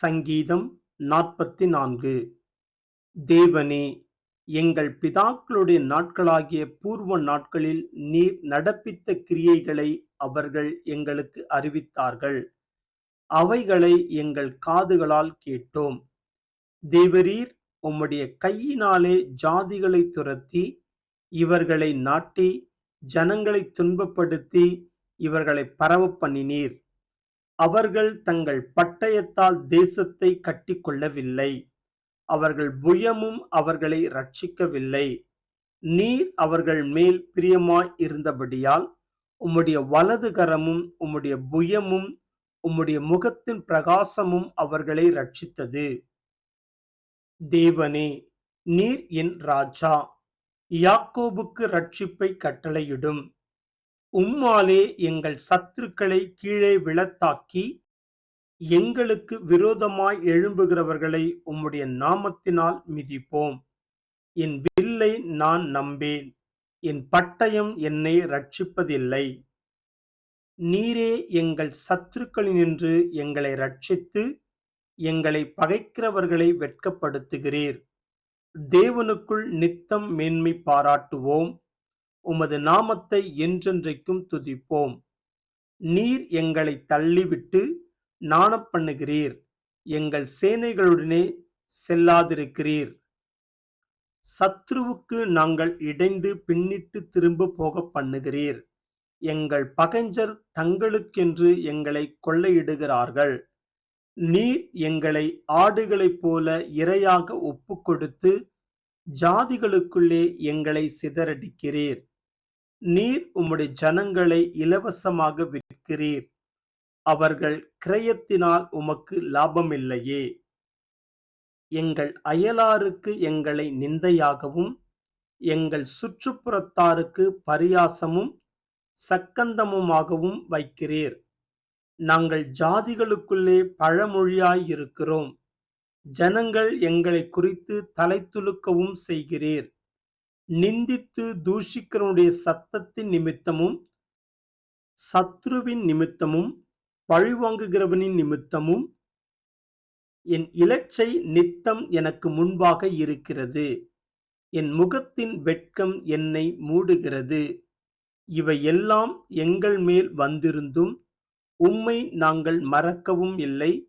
சங்கீதம் நாற்பத்தி நான்கு தேவனே எங்கள் பிதாக்களுடைய நாட்களாகிய பூர்வ நாட்களில் நீர் நடப்பித்த கிரியைகளை அவர்கள் எங்களுக்கு அறிவித்தார்கள். அவைகளை எங்கள் காதுகளால் கேட்டோம். தேவரீர் உம்முடைய கையினாலே ஜாதிகளை துரத்தி இவர்களை நாட்டி ஜனங்களை துன்பப்படுத்தி இவர்களை பரவ பண்ணினீர் அவர்கள் தங்கள் பட்டயத்தால் தேசத்தை கட்டிக்கொள்ளவில்லை. அவர்கள் புயமும் அவர்களை ரட்சிக்கவில்லை நீர் அவர்கள் மேல் பிரியமாய் இருந்தபடியால் உம்முடைய வலது கரமும் உம்முடைய புயமும் உம்முடைய முகத்தின் பிரகாசமும் அவர்களை ரட்சித்தது தேவனே நீர் என் ராஜா யாக்கோபுக்கு ரட்சிப்பை கட்டளையிடும். உம்மாலே எங்கள் சத்துருக்களை கீழே விழத்தாக்கி எங்களுக்கு விரோதமாய் எழும்புகிறவர்களை உம்முடைய நாமத்தினால் மிதிப்போம். என் வில்லை நான் நம்பேன் என் பட்டயம் என்னை ரட்சிப்பதில்லை நீரே எங்கள் சத்துருக்களினின்று எங்களை ரட்சித்து எங்களை பகைக்கிறவர்களை வெட்கப்படுத்துகிறீர். தேவனுக்குள் நித்தம் மேன்மை பாராட்டுவோம். உமது நாமத்தை என்றென்றைக்கும் துதிப்போம். நீர் எங்களை தள்ளிவிட்டு நாணப்பண்ணுகிறீர் எங்கள் சேனைகளுடனே செல்லாதிருக்கிறீர். சத்ருவுக்கு நாங்கள் இடைந்து பின்னிட்டு திரும்ப போக பண்ணுகிறீர். எங்கள் பகைஞ்சர் தங்களுக்கென்று எங்களை கொள்ளையிடுகிறார்கள். நீர் எங்களை ஆடுகளைப் போல இரையாக ஒப்பு கொடுத்து ஜாதிகளுக்குள்ளே எங்களை சிதறடிக்கிறீர். நீர் உம்முடைய ஜனங்களை இலவசமாக விற்கிறீர். அவர்கள் கிரயத்தினால் உமக்கு லாபமில்லையே. எங்கள் அயலாருக்கு எங்களை நிந்தையாகவும் எங்கள் சுற்றுப்புறத்தாருக்கு பரியாசமும் சக்கந்தமுமாகவும் வைக்கிறீர். நாங்கள் ஜாதிகளுக்குள்ளே பழமொழியாயிருக்கிறோம் ஜனங்கள் எங்களை குறித்து தலை துலுக்கவும் செய்கிறீர். நிந்தித்து தூஷிக்கிறனுடைய சத்தத்தின் நிமித்தமும் சத்ருவின் நிமித்தமும் பழிவாங்குகிறவனின் நிமித்தமும் என் இலட்சை நித்தம் எனக்கு முன்பாக இருக்கிறது. என் முகத்தின் வெட்கம் என்னை மூடுகிறது. இவை எல்லாம் எங்கள் மேல் வந்திருந்தும் உம்மை நாங்கள் மறக்கவும் இல்லை.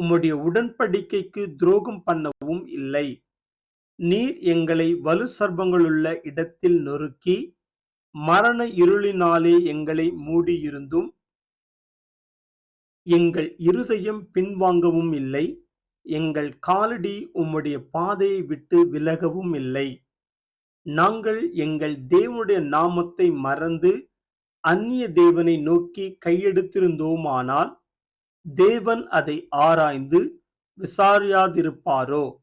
உம்முடைய உடன்படிக்கைக்கு துரோகம் பண்ணவும் இல்லை. நீர் எங்களை வலு சர்பங்களுள்ள இடத்தில் நொறுக்கி மரண இருளினாலே எங்களை மூடியிருந்தும் எங்கள் இருதயம் பின்வாங்கவும் இல்லை. எங்கள் காலடி உம்முடைய பாதையை விட்டு விலகவும் இல்லை. நாங்கள் எங்கள் தேவனுடைய நாமத்தை மறந்து அந்நிய தேவனை நோக்கி கையெடுத்திருந்தோமானால் தேவன் அதை ஆராய்ந்து விசாரியாதிருப்பாரோ?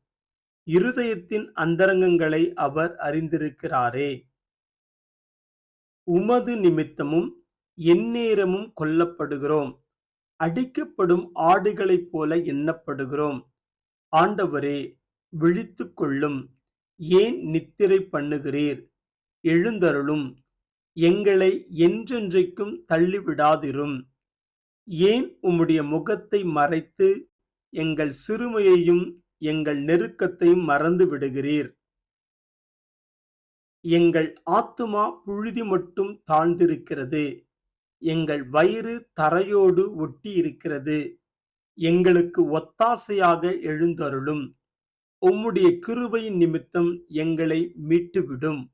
இருதயத்தின் அந்தரங்கங்களை அவர் அறிந்திருக்கிறாரே. உமது நிமித்தமும் எந்நேரமும் கொல்லப்படுகிறோம். அடிக்கப்படும் ஆடுகளைப் போல எண்ணப்படுகிறோம். ஆண்டவரே விழித்து கொள்ளும். ஏன் நித்திரை பண்ணுகிறீர்? எழுந்தருளும். எங்களை என்றென்றைக்கும் தள்ளிவிடாதிரும். ஏன் உம்முடைய முகத்தை மறைத்து எங்கள் சிறுமையையும் எங்கள் நெருக்கத்தையும் மறந்து விடுகிறீர்? எங்கள் ஆத்துமா புழுதி மட்டும் தாழ்ந்திருக்கிறது. எங்கள் வயிறு தரையோடு ஒட்டி இருக்கிறது. எங்களுக்கு ஒத்தாசையாக எழுந்தருளும். உம்முடைய கிருபையின் நிமித்தம் எங்களை மீட்டுவிடும்.